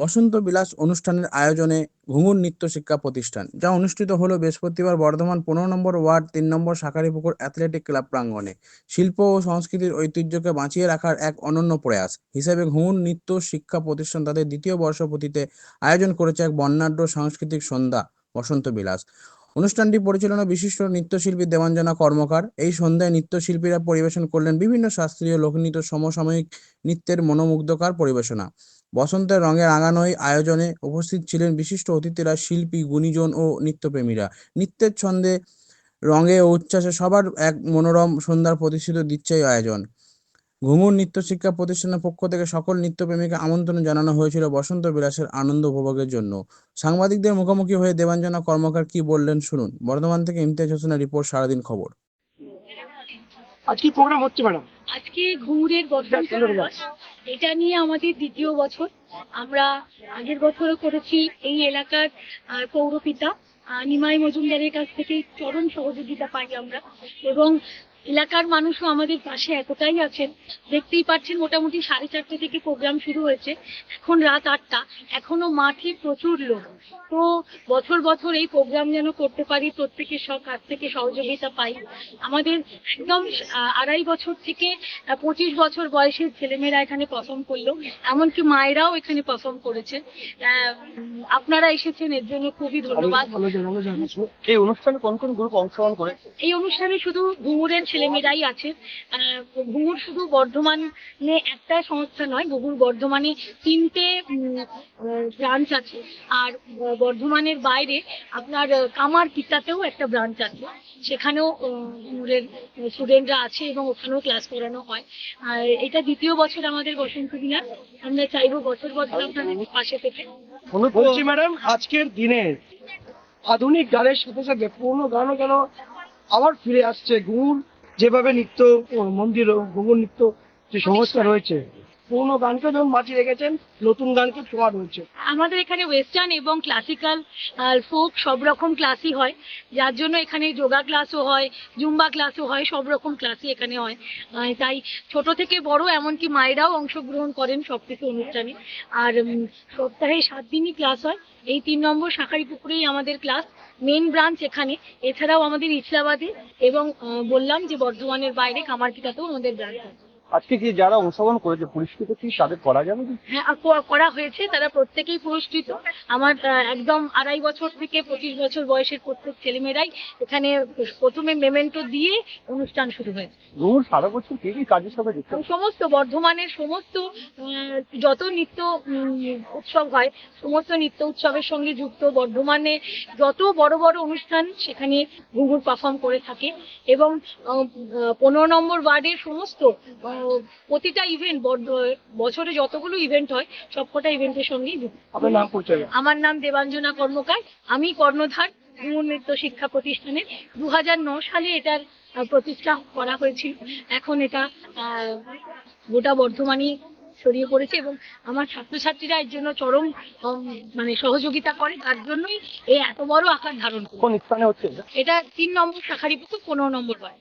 বসন্ত বিলাস অনুষ্ঠানের আয়োজনে ঘুঙুর নৃত্য শিক্ষা প্রতিষ্ঠান, যা অনুষ্ঠিত হলো বৃহস্পতিবার বর্ধমান পনেরো নম্বর ওয়ার্ড, তিন নম্বর শাকারিপুকুর অ্যাথলেটিক ক্লাব প্রাঙ্গণে। শিল্প ও সংস্কৃতির ঐতিহ্যকে বাঁচিয়ে রাখার এক অনন্য প্রয়াস। হিসেবে ঘুঙুর নৃত্য শিক্ষা প্রতিষ্ঠান তাদের দ্বিতীয় বর্ষপতিতে আয়োজন করেছে এক বর্ণাঢ্য সাংস্কৃতিক সন্ধ্যা বসন্ত বিলাস অনুষ্ঠানটি পরিচালনা বিশিষ্ট নৃত্যশিল্পী দেবাঞ্জনা কর্মকার। এই সন্ধ্যায় নৃত্যশিল্পীরা পরিবেশন করলেন বিভিন্ন শাস্ত্রীয় লোকনৃত্য সমসাময়িক নৃত্যের মনোমুগ্ধকর পরিবেশনা। বসন্তের রঙে রাঙানো এই আয়োজনে উপস্থিত ছিলেন বিশিষ্ট অতিথিরা শিল্পী গুণীজন ও নৃত্যপ্রেমীরা। নৃত্যের ছন্দে রঙে ও উচ্ছ্বাসে সবার এক মনোরম সন্ধ্যার প্রতিষ্ঠিত দিচ্ছে এই আয়োজন। ঘুঙুর নৃত্য শিক্ষা প্রতিষ্ঠানের পক্ষ থেকে সকল নৃত্যপ্রেমীকে আমন্ত্রণ জানানো হয়েছিল বসন্ত বিলাসের আনন্দ উপভোগের জন্য। সাংবাদিকদের মুখোমুখি হয়ে দেবাঞ্জনা কর্মকার কি বললেন শুনুন। বর্ধমান থেকে ইমতিয়াজ হোসেনের রিপোর্ট সারাদিন খবর। আজ কি প্রোগ্রাম হচ্ছে ম্যাডাম? আজকে ঘুঙুরের বসন্ত এটা নিয়ে আমাদের দ্বিতীয় বছর। আমরা আগের বছরও করেছি এই এলাকার পৌরপিতা নিমাই মজুমদারের কাছ থেকে চরম সহযোগিতা পাই আমরা। এবং এলাকার মানুষও আমাদের পাশে এতটাই আছেন। দেখতেই পাচ্ছেন মোটামুটি সাড়ে চারটে থেকে প্রোগ্রাম শুরু হয়েছে। এখন রাত আটটা। এখনও মাঠে প্রচুর লোক। তো বছর বছর এই প্রোগ্রাম যেন করতে পারি প্রত্যেকের সব কাছ থেকে সহযোগিতা পাই। আমাদের একদম আড়াই বছর থেকে পঁচিশ বছর বয়সের ছেলেমেয়েরা এখানে পারফর্ম করল। এমনকি মায়েরাও এখানে পারফর্ম করেছে। আপনারা এসেছেন এর জন্য খুবই ধন্যবাদ। এই অনুষ্ঠানে কোন কোন গ্রুপ অংশগ্রহণ করে? এই অনুষ্ঠানে শুধু ঘুঙুরের ছেলেমেয়েরাই আছে। আহ, ঘুঙুর শুধু বর্ধমানে একটা সংস্থা নয় ঘুঙুর বর্ধমানে তিনটে ব্রাঞ্চ আছে। আর বর্ধমানের বাইরে আপনার কামার কিতাতেও একটা ব্রাঞ্চ আছে। সেখানেও ঘুঙুরের স্টুডেন্টরা আছে এবং ওখানেও ক্লাস করানো হয়। আর এটা দ্বিতীয় বছর আমাদের বসন্ত দিনার। আমরা চাইব বছর বছর আপনাদের পাশে থেকে। বলছি ম্যাডাম আজকের দিনে আধুনিক গানের সাথে সাথে পুরোনো গানও কেন আবার ফিরে আসছে। ঘুমুর যেভাবে নৃত্য মন্দির ও নৃত্য যে সংস্কার রয়েছে পুরোনো গানকে যেমন বাঁচিয়ে রেখেছেন, নতুন গানকে ছোঁয়া রয়েছে আমাদের এখানে ওয়েস্টার্ন এবং ক্লাসিক্যাল ফোক সব রকম ক্লাসই হয়। যার জন্য এখানে যোগা ক্লাসও হয় জুম্বা ক্লাসও হয়, সব রকম ক্লাসই এখানে হয়। তাই ছোট থেকে বড় এমনকি মায়েরাও অংশগ্রহণ করেন সব কিছু অনুষ্ঠানে। আর সপ্তাহে সাত দিনই ক্লাস হয়। এই তিন নম্বর শাঁখারি পুকুরেই আমাদের ক্লাস মেন ব্রাঞ্চ এখানে। এছাড়াও আমাদের ইসলাবাদে এবং বললাম যে বর্ধমানের বাইরে কামারকিটাতেও আমাদের ব্রাঞ্চ আছে। আজকে কি যারা অংশগ্রহণ করেছে পুরস্কৃত কি তাদের করা যাবে? হ্যাঁ করা হয়েছে তারা প্রত্যেকেই পুরস্কৃত। আমার একদম আড়াই বছর থেকে পঁচিশ বছর বয়সের প্রত্যেক ছেলেমেয়েরাই এখানে প্রথমে মেমেন্টো দিয়ে অনুষ্ঠান শুরু হয়েছে। ঘুমুর সারা বছর কি কি কাজের সাথে যুক্ত? সমস্ত বর্ধমানের সমস্ত যত নৃত্য উৎসব হয় সমস্ত নৃত্য উৎসবের সঙ্গে যুক্ত বর্ধমানে যত বড় বড় অনুষ্ঠান সেখানে ঘুঘুর পারফর্ম করে থাকে। এবং পনেরো নম্বর ওয়ার্ডের সমস্ত প্রতিটা ইভেন্ট বছরে যতগুলো ইভেন্ট হয় সবকটা ইভেন্টের সঙ্গেই আপনার নাম পরিচয় আমার নাম দেবাঞ্জনা কর্মকার। আমি কর্ণধার নৃত্য শিক্ষা প্রতিষ্ঠানের। দু সালে এটার প্রতিষ্ঠা করা হয়েছিল। এখন এটা আহ, গোটা বর্ধমানে ছড়িয়ে পড়েছে এবং আমার ছাত্রছাত্রীরা এর জন্য চরম মানে সহযোগিতা করে। তার জন্যই এই এত বড় আকার ধারণ করে। কোন স্থানে হচ্ছে এটা? তিন নম্বর শাখারি পুকুর পনেরো নম্বর বাড়ি